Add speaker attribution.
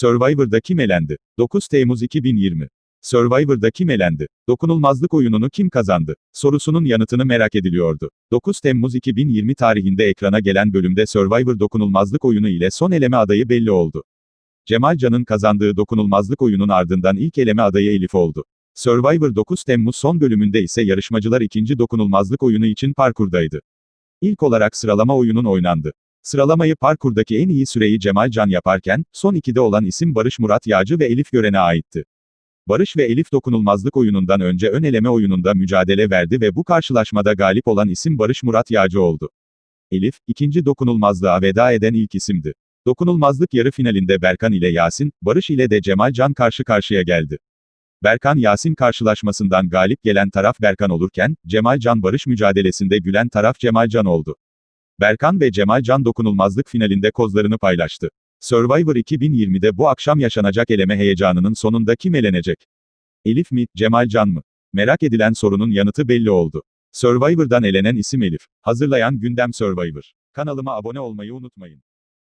Speaker 1: Survivor'da kim elendi? 9 Temmuz 2020. Survivor'da kim elendi? Dokunulmazlık oyununu kim kazandı? Sorusunun yanıtını merak ediliyordu. 9 Temmuz 2020 tarihinde ekrana gelen bölümde Survivor dokunulmazlık oyunu ile son eleme adayı belli oldu. Cemal Can'ın kazandığı dokunulmazlık oyunun ardından ilk eleme adayı Elif oldu. Survivor 9 Temmuz son bölümünde ise yarışmacılar ikinci dokunulmazlık oyunu için parkurdaydı. İlk olarak sıralama oyunun oynandı. Sıralamayı parkurdaki en iyi süreyi Cemal Can yaparken, son ikide olan isim Barış Murat Yağcı ve Elif Gören'e aitti. Barış ve Elif dokunulmazlık oyunundan önce ön eleme oyununda mücadele verdi ve bu karşılaşmada galip olan isim Barış Murat Yağcı oldu. Elif, ikinci dokunulmazlığa veda eden ilk isimdi. Dokunulmazlık yarı finalinde Berkan ile Yasin, Barış ile de Cemal Can karşı karşıya geldi. Berkan Yasin karşılaşmasından galip gelen taraf Berkan olurken, Cemal Can Barış mücadelesinde gülen taraf Cemal Can oldu. Berkan ve Cemal Can dokunulmazlık finalinde kozlarını paylaştı. Survivor 2020'de bu akşam yaşanacak eleme heyecanının sonunda kim elenecek? Elif mi, Cemal Can mı? Merak edilen sorunun yanıtı belli oldu. Survivor'dan elenen isim Elif. Hazırlayan Gündem Survivor. Kanalıma abone olmayı unutmayın.